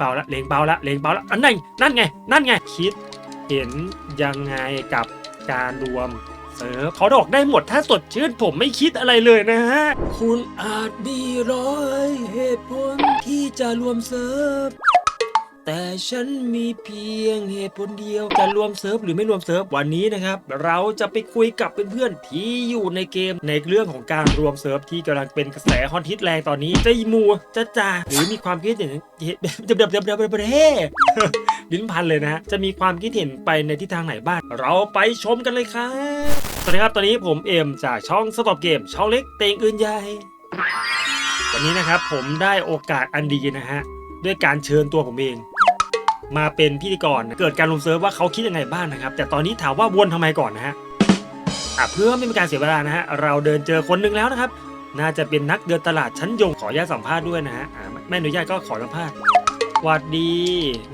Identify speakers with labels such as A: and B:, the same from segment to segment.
A: เบาละเลงเบาละเลงเบาละอันนั่นนั่นไง นั่นไง คิดเห็นยังไงกับการรวมเซิร์ฟเขาดอกได้หมดถ้าสดชื่นผมไม่คิดอะไรเลยนะฮะ
B: คุณอาจมีร้อยเหตุผลที่จะรวมเซิร์ฟ แต่ฉันมีเพียงเหตุผลเดียว
A: จะรวมเซิร์ฟหรือไม่รวมเซิร์ฟวันนี้นะครับ เราจะไปคุยกับเพื่อนๆที่อยู่ในเกมในเรื่องของการรวมเซิร์ฟที่กำลังเป็นกระแสฮอตฮิตแรงตอนนี้จะมูจะจ่าหรือมีความคิดเห็นเดบเดบเดบเดบเดบเฮ้ลิ้นพันเลยนะฮะจะมีความคิดเห็นไปในทิศทางไหนบ้างเราไปชมกันเลยครับสวัสดีครับตอนนี้ผมเอ็มจากช่องสต็อปเกมช่องเล็กเตงอื่นใหญ่วันนี้นะครับผมได้โอกาสอันดีนะฮะด้วยการเชิญตัวผมเอง มาเป็นพิธีกร เกิดการลงเซิร์ฟว่าเขาคิดยังไงบ้างนะครับ แต่ตอนนี้ถามว่าวนทำไมก่อนนะฮะอะเพื่อไม่เป็นการเสียเวลานะฮะเราเดินเจอคนหนึ่งแล้วนะครับ น่าจะเป็นนักเดินตลาดชั้นยงขออนุญาตสัมภาษณ์ด้วยนะฮะอ่าไม่ไม่อนุญาตก็ขอสัมภาษณ์สวัสดี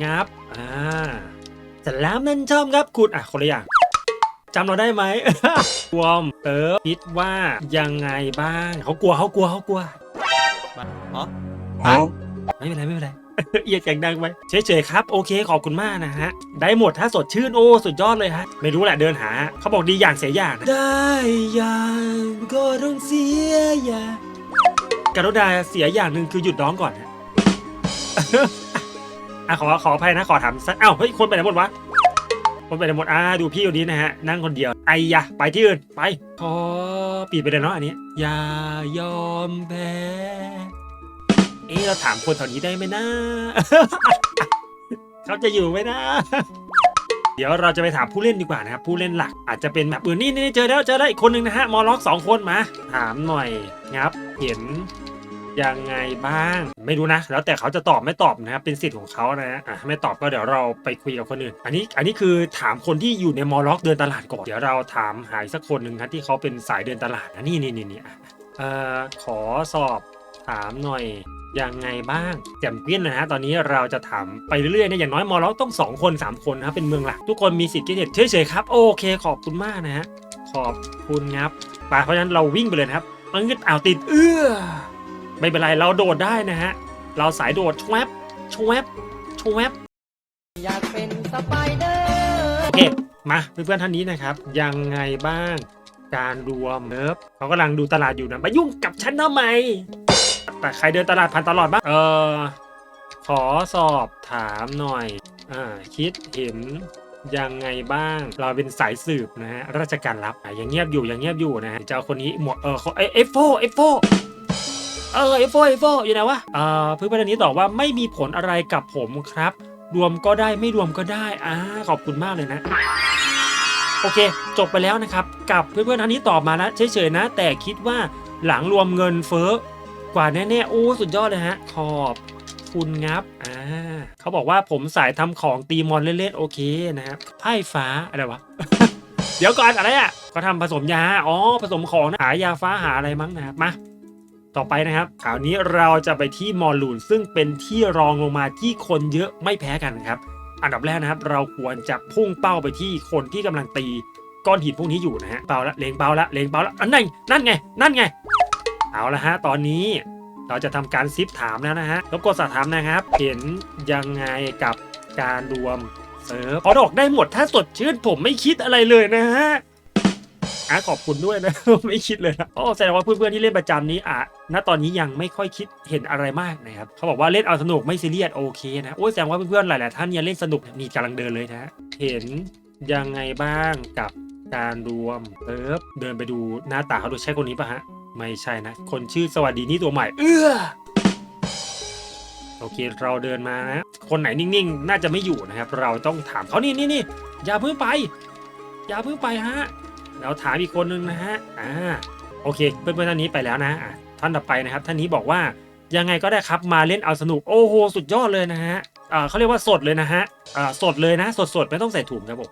A: งับอ่าสลามนั่นชอบครับคุณอะคนละอย่างจำเราได้ไหมวอมเติร์ฟคิดว่ายังไงบ้างเขากลัวเขากลัวเขากลัว
B: อ๋อ
A: ไม่เป็นไรไม่เป็นไร เอียดเสียงดังไปเฉยๆครับ โอเคขอบคุณมากนะฮะ ได้หมดถ้าสดชื่นโอ้สุดยอดเลยฮะ ไม่รู้แหละเดินหา เขาบอกดีอย่างเสียอย่างนะ
B: ได้อย่างก็ต้องเสียอย่าง
A: กรุณาเสียอย่างหนึ่งคือหยุดร้องก่อนฮะอะขอขออภัยนะขอถามสักอ้าวเฮ้ยคนไปไหนหมดวะคนไปไหนหมดอ่าดูพี่คนนี้นะฮะ นั่งคนเดียวไอ้ยะไปที่อื่นไปขอปิดไปเลยเนาะอันนี้
B: อย่ายอมแพ้
A: เอ๊ะเราถามคนแถวนี้ได้ไหมนะ เขาจะอยู่ไหมนะ เดี๋ยวเราจะไปถามผู้เล่นดีกว่านะครับผู้เล่นหลัก อาจจะเป็นแบบอื่นนี่นี่เจอแล้วเจอแล้วอีกคนหนึ่งนะฮะมอล็อกสองคนมา ถามหน่อยงับ เห็นยังไงบ้าง ไม่รู้นะ แล้วแต่เขาจะตอบไม่ตอบนะครับเป็นสิทธิ์ของเขานะฮะอะไม่ตอบก็เดี๋ยวเราไปคุยกับคนอื่น อันนี้อันนี้คือถามคนที่อยู่ในมอล็อกเดินตลาดก่อน เดี๋ยวเราถามหายสักคนหนึ่งครับที่เขาเป็นสายเดินตลาดนะนี่นี่นี่นี่อะเอ่อขอสอบ ถามหน่อยยังไงบ้างแจ่มเปี้ยนนะฮะตอนนี้เราจะถามไปเรื่อยๆนะอย่างน้อยมอล็อกต้อง 2 คน 3 คนนะครับเป็นเมืองหลัก ทุกคนมีสิทธิ์คิดเห็นเฉยๆครับ โอเคขอบคุณมากนะฮะขอบคุณครับไปเพราะฉะนั้นเราวิ่งไปเลยนะครับมันก็เอาวติดเอื้อไม่เป็นไรเราโดดได้นะฮะเราสายโดดชวบชวบชวบ
C: อยากเป็นสไปเดอร์
A: โอเคมาเพื่อนๆท่านนี้นะครับ ยังไงบ้างการรวมเนิบเขากำลังดูตลาดอยู่นะมายุ่งกับฉันทำไม แต่ใครเดินตลาดผ่านตลอดบ้างเออขอสอบถามหน่อย อ่า คิดเห็นยังไงบ้าง เราเป็นสายสืบนะฮะ ราชการลับอะยังเงียบอยู่ ยังเงียบอยู่นะฮะเจ้าคนนี้หมวดเออเขาเอฟโฟเอฟโฟเออเอฟโฟเอฟโฟอยู่ไหนวะเอ่อเพื่อนๆนนี้ตอบว่าไม่มีผลอะไรกับผมครับ รวมก็ได้ไม่รวมก็ได้อ่าขอบคุณมากเลยนะโอเค จบไปแล้วนะครับ กับเพื่อนๆท่านนี้ตอบมาแล้วเฉยๆนะ แต่คิดว่าหลังรวมเงินเฟ้อ กว่าแน่ๆโอ้สุดยอดเลยฮะ ขอบคุณงับ อ่า เขาบอกว่าผมสายทำของตีมอนเล่นๆ โอเคนะครับ ไพ่ฟ้า อะไรวะ เดี๋ยวก่อนอะไรอะก็ทำผสมยา อ๋อ ผสมของนะหายาฟ้าหาอะไรมั้งนะครับ มาต่อไปนะครับคราวนี้เราจะไปที่มอลลูนซึ่งเป็นที่รองลงมาที่คนเยอะไม่แพ้กันครับ อันดับแรกนะครับ เราควรจะพุ่งเป้าไปที่คนที่กำลังตีก้อนหินพวกนี้อยู่นะฮะเป้าละเลงเป้าละเลงเป้าละอันนั่นนั่นไง นั่นไง เอาละฮะ ตอนนี้เราจะทำการซิปถามแล้วนะฮะรบกวนสอบถามนะครับ เห็นยังไงกับการรวมเซิร์ฟเขาดอกได้หมดถ้าสดชื่นผมไม่คิดอะไรเลยนะฮะอะขอบคุณด้วยนะ ไม่คิดเลยนะโอ้แสดงว่าเพื่อนๆที่เล่นประจำนี้อะณตอนนี้ยังไม่ค่อยคิดเห็นอะไรมากนะครับเขาบอกว่าเล่นเอาสนุกไม่ซีเรียสโอเคนะโอ้แสดงว่าเพื่อนๆหลายๆท่านยังเล่นสนุกนี่กำลังเดินเลยนะฮะเห็นยังไงบ้างกับการรวมเซิร์ฟเดินไปดูหน้าตาเขาดูใช่คนนี้ปะฮะ ไม่ใช่นะ คนชื่อสวัสดีนี่ตัวใหม่ เอื้อโอเคเราเดินมานะคนไหนนิ่งๆ น่าจะไม่อยู่นะครับ เราต้องถามเขานี่นี่นี่อย่าเพิ่งไป อย่าเพิ่งไปฮะเราถามอีกคนนึงนะฮะอ่าโอเคเพื่อนๆท่านนี้ไปแล้วนะอะท่านต่อไปนะครับ ท่านนี้บอกว่ายังไงก็ได้ครับมาเล่นเอาสนุกโอ้โหสุดยอดเลยนะฮะอ่าเขาเรียกว่าสดเลยนะฮะอ่าสดเลยนะ สดๆไม่ต้องใส่ถุงครับผม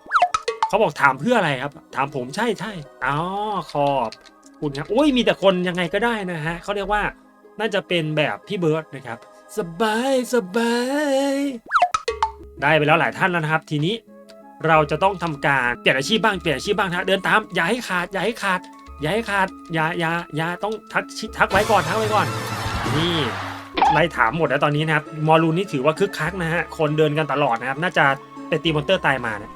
A: เขาบอกถามเพื่ออะไรครับ ถามผมใช่ใช่อ๋อขอบ คุณครับโอ้ยมีแต่คนยังไงก็ได้นะฮะเขาเรียกว่าน่าจะเป็นแบบพี่เบิร์ดนะครับ
B: สบายสบาย
A: ได้ไปแล้วหลายท่านแล้วนะครับ ทีนี้เราจะต้องทำการเปลี่ยนอาชีพบ้างเปลี่ยนอาชีพบ้างนะเดินตามอย่าให้ขาดอย่าให้ขาดอย่าให้ขาดอย่าอย่าอย่าต้องทักทักไว้ก่อนทักไว้ก่อน นี่ไล่ถามหมดแล้วตอนนี้นะครับมอลูนนี่ถือว่าคึกคักนะฮะคนเดินกันตลอดนะครับ น่าจะเป็นตีมอนเตอร์ตายมานะ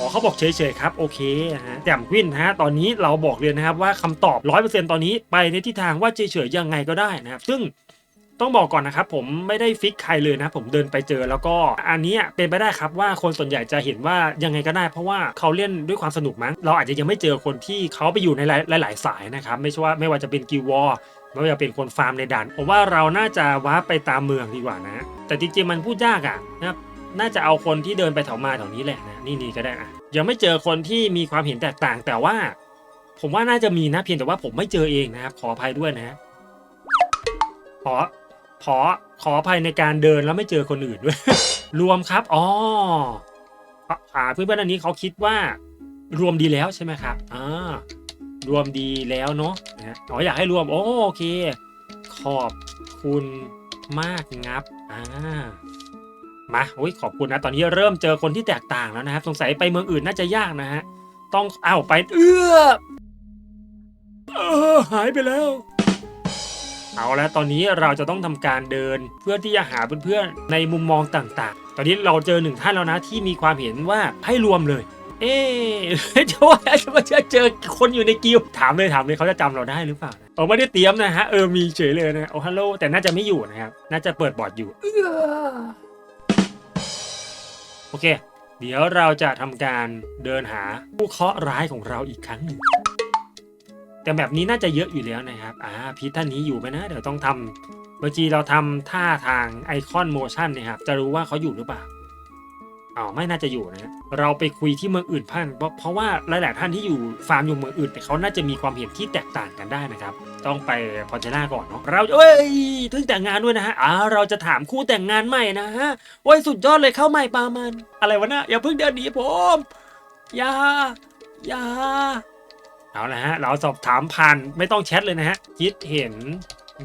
A: อ๋อเขาบอกเฉยๆครับโอเคนะฮะแจ่มกวินนะฮะตอนนี้เราบอกเลยนะครับว่าคำตอบ 100%ตอนนี้ไปในทิศทางว่าเฉยๆยังไงก็ได้นะครับซึ่งต้องบอกก่อนนะครับผมไม่ได้ฟิกใครเลยนะผมเดินไปเจอแล้วก็อันนี้เป็นไปได้ครับว่าคนส่วนใหญ่จะเห็นว่ายังไงก็ได้ เพราะว่าเขาเล่นด้วยความสนุกมั้งเราอาจจะยังไม่เจอคนที่เขาไปอยู่ในหลาย ๆ สายนะครับไม่ใช่ว่าไม่ว่าจะเป็นกิววอไม่ว่าจะเป็นคนฟาร์มในด่านผมว่าเราน่าจะว้าร์ปไปตามเมืองดีกว่านะ แต่จริงๆมันพูดยากอะนะครับ น่าจะเอาคนที่เดินไปแถวมาแถวนี้แหละนะนี่นี่ก็ได้อะยังไม่เจอคนที่มีความเห็นแตกต่าง แต่ว่า ผมว่าน่าจะมีนะเพียงแต่ว่าผมไม่เจอเองนะครับขออภัยด้วยนะขอขอขออภัยในการเดินแล้วไม่เจอคนอื่นด้วย รวมครับอ๋ออ่าเพื่อนๆอันนี้เขาคิดว่า รวมดีแล้วใช่ไหมครับอ่ารวมดีแล้วเนาะนะอ๋ออยากให้รวมโอโอเค ขอบคุณมากงับอ่า มาโอ้ยขอบคุณนะ ตอนนี้เริ่มเจอคนที่แตกต่างแล้วนะครับ สงสัยไปเมืองอื่นน่าจะยากนะฮะ ต้องเอาวไป เอื้อเออหายไปแล้ว เอาแล้วตอนนี้เราจะต้องทำการเดินเพื่อที่จะหาเพื่อนๆในมุมมองต่างๆ ตอนนี้เราเจอหนึ่งท่านแล้วนะที่มีความเห็นว่าให้รวมเลย เอ๊จะว่าจะมาเจอเจอคนอยู่ในกิวถามเลยถามเลยเขาจะจำเราได้หรือเปล่าเออไม่ได้เตรียมนะฮะเออมีเฉยเลยนะโอ้ฮัลโหลแต่น่าจะไม่อยู่นะครับน่าจะเปิดบอร์ดอยู่ โอเค เดี๋ยวเราจะทำการเดินหาผู้เคราะห์ร้ายของเราอีกครั้งหนึ่ง แต่แบบนี้น่าจะเยอะอยู่แล้วนะครับ อ่าพีทท่านนี้อยู่ไหมนะ เดี๋ยวต้องทำบางทีเราทำท่าทางไอคอนโมชั่นเนี่ยครับ จะรู้ว่าเขาอยู่หรือเปล่า อ๋อไม่น่าจะอยู่นะ เราไปคุยที่เมืองอื่นพันเพราะเพราะว่าหลาย ๆ ท่านที่อยู่ฟาร์มอยู่เมืองอื่นแต่เขาน่าจะมีความเห็นที่แตกต่างกันได้นะครับ ต้องไปพอเจน่าก่อนเนาะเราเอ้ยเพิ่งแต่งงานด้วยนะฮะอ่าเราจะถามคู่แต่งงานใหม่นะฮะโอ้ยสุดยอดเลยเข้าใหม่ปามัน อะไรวะนะอย่าเพิ่งเดินหนีผมอย่าอย่าเอาละฮะเราสอบถามผ่านไม่ต้องแชทเลยนะฮะคิดเห็น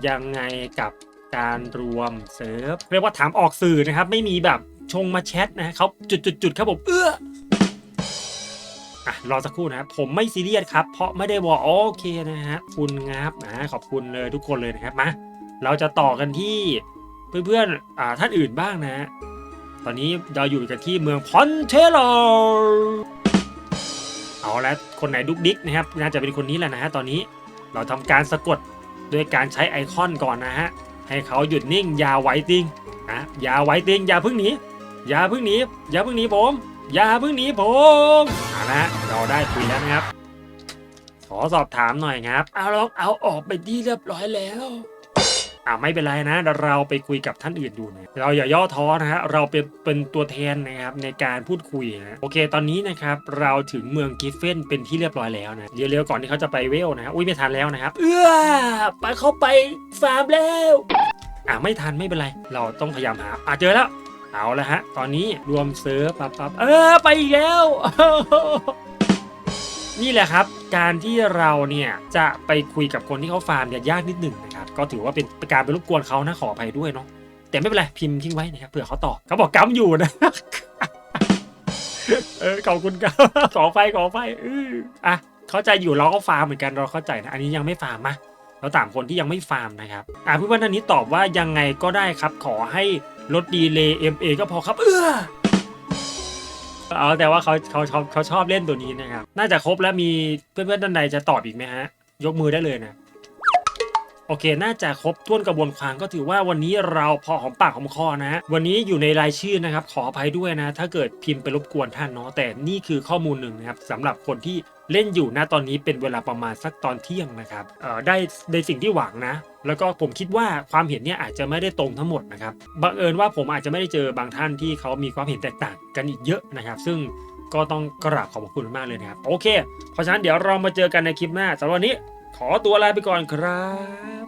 A: ยังไงกับการรวมเซิร์ฟเรียกว่าถามออกสื่อนะครับ ไม่มีแบบ ชงมาแชทนะฮะเขาจุดๆครับผมเอื้ออะรอสักครู่นะผมไม่ซีเรียสครับ เพราะไม่ได้บอกโอเคนะฮะคุณงับนะขอบคุณเลยทุกคนเลยนะครับมาเราจะต่อกันที่เพื่อนๆอ่าท่านอื่นบ้างนะ ตอนนี้เราอยู่กันที่เมืองพอนเทโลเอาละคนไหนดุกดิกนะครับ น่าจะเป็นคนนี้แหละนะฮะตอนนี้เราทำการสะกดด้วยการใช้ไอคอนก่อนนะฮะให้เขาหยุดนิ่งอย่าไหวติงนะอย่าไหวติงอย่าพิ่งหนี อย่าเพิ่งหนีอย่าเพิ่งหนีผม อย่าเพิ่งหนีผมเอาละฮะเราได้คุยแล้วนะครับ ขอสอบถามหน่อยครับ เอาลองเอาออกไปที่เรียบร้อยแล้วอ่าไม่เป็นไรนะ เราไปคุยกับท่านอื่นดูนะเราอย่าย่อท้อนะฮะเราเป็นเป็นตัวแทนนะครับในการพูดคุยนะโอเคตอนนี้นะครับเราถึงเมืองกิฟเฟนเป็นที่เรียบร้อยแล้วนะเร็วๆก่อนที่เขาจะไปเวลนะฮะอุ้ยไม่ทันแล้วนะครับ เอื้อไปเขาไปฟาร์มแล้วอ่าไม่ทันไม่เป็นไร เราต้องพยายามหาอ่าเจอแล้ว เอาละฮะ ตอนนี้รวมเซิร์ฟปั๊บปั๊บเออไปอีกแล้ว นี่แหละครับ การที่เราเนี่ยจะไปคุยกับคนที่เขาฟาร์มเนี่ยยากนิดหนึ่งนะครับก็ถือว่าเป็นการไปรบกวนเขานะขออภัยด้วยเนาะแต่ไม่เป็นไรพิมพ์ทิ้งไว้นะครับเผื่อเขาตอบเขาบอกกำอยู่นะเออขอบคุณครับขอไฟขอไฟเอออะเข้าใจอยู่เราก็ฟาร์มเหมือนกันเราเข้าใจนะอันนี้ยังไม่ฟาร์มมาเราตามคนที่ยังไม่ฟาร์มนะครับอะเพื่อนท่านนี้ตอบว่ายังไงก็ได้ครับขอให้ ลดดีเลย์ MA ก็พอครับเออเอาแต่ว่าเขาเขาเขาเขาชอบเล่นตัวนี้นะครับ น่าจะครบแล้วมีเพื่อนๆท่านในจะตอบอีกไหมฮะ ยกมือได้เลยนะ โอเค น่าจะครบถ้วนกระบวนความก็ถือว่าวันนี้เราพอหอมปากหอมคอนะฮะวันนี้อยู่ในรายชื่อนะครับ ขออภัยด้วยนะ ถ้าเกิดพิมพ์ไปรบกวนท่านเนาะแต่นี่คือข้อมูลหนึ่งนะครับสำหรับคนที่เล่นอยู่นะตอนนี้เป็นเวลาประมาณสักตอนเที่ยงนะครับเอ่อได้ในสิ่งที่หวังนะ แล้วก็ผมคิดว่าความเห็นเนี่ยอาจจะไม่ได้ตรงทั้งหมดนะครับบังเอิญว่าผมอาจจะไม่ได้เจอบางท่านที่เขามีความเห็นแตกต่างกันอีกเยอะนะครับ ซึ่งก็ต้องกราบขอบพระคุณมากเลยนะครับโอเค เพราะฉะนั้นเดี๋ยวเรามาเจอกันในคลิปหน้าสำหรับวันนี้ ขอตัวลาไปก่อนครับ